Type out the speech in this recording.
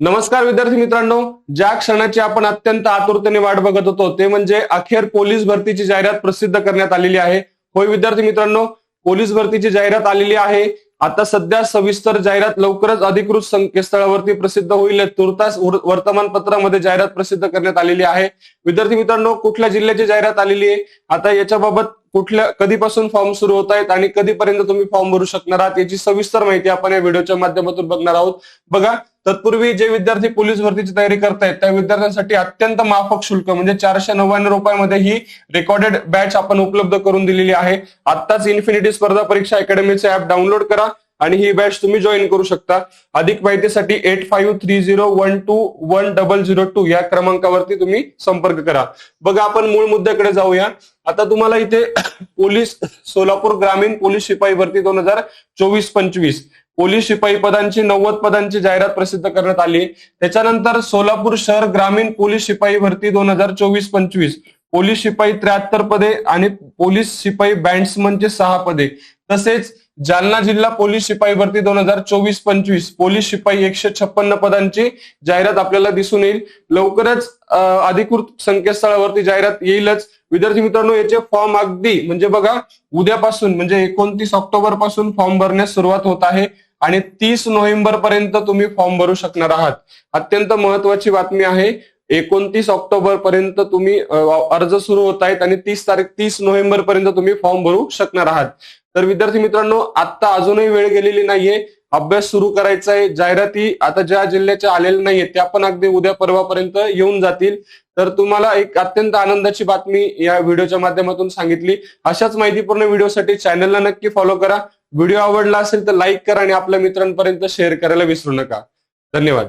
नमस्कार विद्यार्थी मित्रांनो. ज्या क्षणाची आपण अत्यंत आतुरतेने वाट बघत होतो ते म्हणजे अखेर पोलीस भरतीची जाहिरात प्रसिद्ध करण्यात आलेली आहे. होय विद्यार्थी मित्रांनो पोलीस भरतीची जाहिरात आलेली आहे. आता सध्या सविस्तर जाहिरात लवकरच अधिकृत संकेतस्थळावरती प्रसिद्ध होईल. तुर्तास वर्तमानपत्रामध्ये जाहिरात प्रसिद्ध करण्यात आलेली आहे. विद्यार्थी मित्रांनो कुठल्या जिल्ह्याची जाहिरात आलेली आहे? आता याच्याबाबत कुठल्या कधीपासून फॉर्म सुरू होत आहेत आणि कधीपर्यंत तुम्ही फॉर्म भरू शकणार आहात याची सविस्तर माहिती आपण या व्हिडिओच्या माध्यमातून बघणार आहोत. बघा तत्पूर्वी जे विद्यार्थी पोलीस भरतीची तयारी करतायत त्या विद्यार्थ्यांसाठी अत्यंत माफक शुल्क म्हणजे चारशे नव्याण्णव रुपयामध्ये ही रेकॉर्डेड बॅच आपण उपलब्ध करून दिलेली आहे. आत्ताच इन्फिनिटी स्पर्धा परीक्षा अकॅडमीचे ऍप डाउनलोड करा आणि ही बॅच तुम्ही जॉईन करू शकता. अधिक माहितीसाठी eight five three zero one two one double zero two या क्रमांकावरती तुम्ही संपर्क करा. बघा आपण मूळ मुद्द्याकडे जाऊया. आता तुम्हाला इथे पोलीस सोलापूर ग्रामीण पोलीस शिपाई भरती दोन हजार चोवीस पंचवीस. पोलीस शिपाई पदांची नव्वद पदांची जाहिरात प्रसिद्ध करण्यात आली. त्याच्यानंतर सोलापूर शहर ग्रामीण पोलीस शिपाई भरती दोन हजार चोवीस पंचवीस. पोलीस शिपाई त्र्याहत्तर पदे आणि पोलीस शिपाई बँड्समनचे सहा पदे. तसेच जालना जिल्हा पोलीस शिपाई भरती दोन हजार चोवीस पंचवीस. पोलीस शिपाई एकशे छप्पन्न पदांची जाहिरात आपल्याला दिसून येईल. लवकरच अधिकृत संकेतस्थळावरती जाहिरात येईलच. विद्यार्थी मित्रांनो याचे फॉर्म अगदी म्हणजे बघा उद्यापासून म्हणजे एकोणतीस ऑक्टोबरपासून फॉर्म भरण्यास सुरुवात होत आहे. आणि तीस नोव्हेंबर पर्यंत तुम्ही फॉर्म भरू शकणार आहात. अत्यंत महत्वाची बातमी आहे एकोणतीस ऑक्टोबर पर्यंत तुम्ही अर्ज सुरू होत आहेत आणि तीस तारीख तीस नोव्हेंबर पर्यंत तुम्ही फॉर्म भरू शकणार आहात. तर विद्यार्थी मित्रांनो आता अजूनही वेळ गेलेली नाहीये. अभ्यास सुरू करायचा आहे. जाहिराती आता ज्या जिल्ह्याच्या आलेल्या नाहीये त्या पण अगदी उद्या परवापर्यंत येऊन जातील. तर तुम्हाला एक अत्यंत आनंदाची बातमी या व्हिडिओच्या माध्यमातून सांगितली. अशाच माहितीपूर्ण व्हिडिओसाठी चॅनलला नक्की फॉलो करा. व्हिडिओ आवडला असेल तर लाईक करा आणि आपल्या मित्रांपर्यंत शेअर करायला विसरू नका. धन्यवाद.